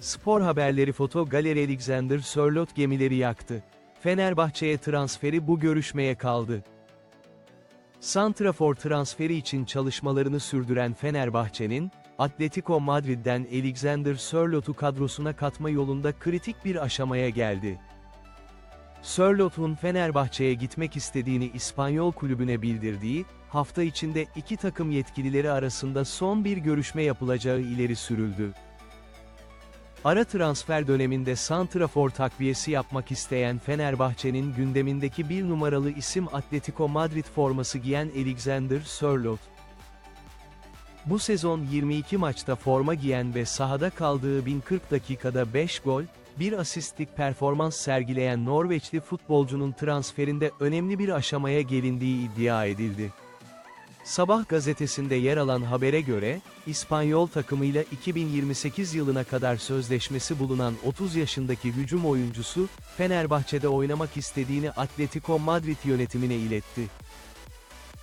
Spor haberleri foto galeri Alexander Sörloth gemileri yaktı. Fenerbahçe'ye transferi bu görüşmeye kaldı. Santrafor transferi için çalışmalarını sürdüren Fenerbahçe'nin, Atletico Madrid'den Alexander Sörloth'u kadrosuna katma yolunda kritik bir aşamaya geldi. Sörloth'un Fenerbahçe'ye gitmek istediğini İspanyol kulübüne bildirdiği, hafta içinde iki takım yetkilileri arasında son bir görüşme yapılacağı ileri sürüldü. Ara transfer döneminde santrafor takviyesi yapmak isteyen Fenerbahçe'nin gündemindeki bir numaralı isim Atletico Madrid forması giyen Alexander Sörloth. Bu sezon 22 maçta forma giyen ve sahada kaldığı 1040 dakikada 5 gol, bir asistlik performans sergileyen Norveçli futbolcunun transferinde önemli bir aşamaya gelindiği iddia edildi. Sabah gazetesinde yer alan habere göre, İspanyol takımıyla 2028 yılına kadar sözleşmesi bulunan 30 yaşındaki hücum oyuncusu, Fenerbahçe'de oynamak istediğini Atletico Madrid yönetimine iletti.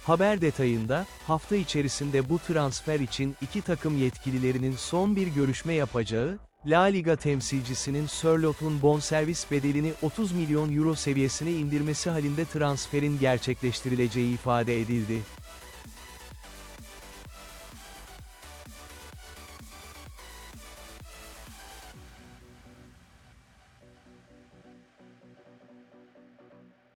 Haber detayında, hafta içerisinde bu transfer için iki takım yetkililerinin son bir görüşme yapacağı, La Liga temsilcisinin Sörloth'un bonservis bedelini 30 milyon euro seviyesine indirmesi halinde transferin gerçekleştirileceği ifade edildi.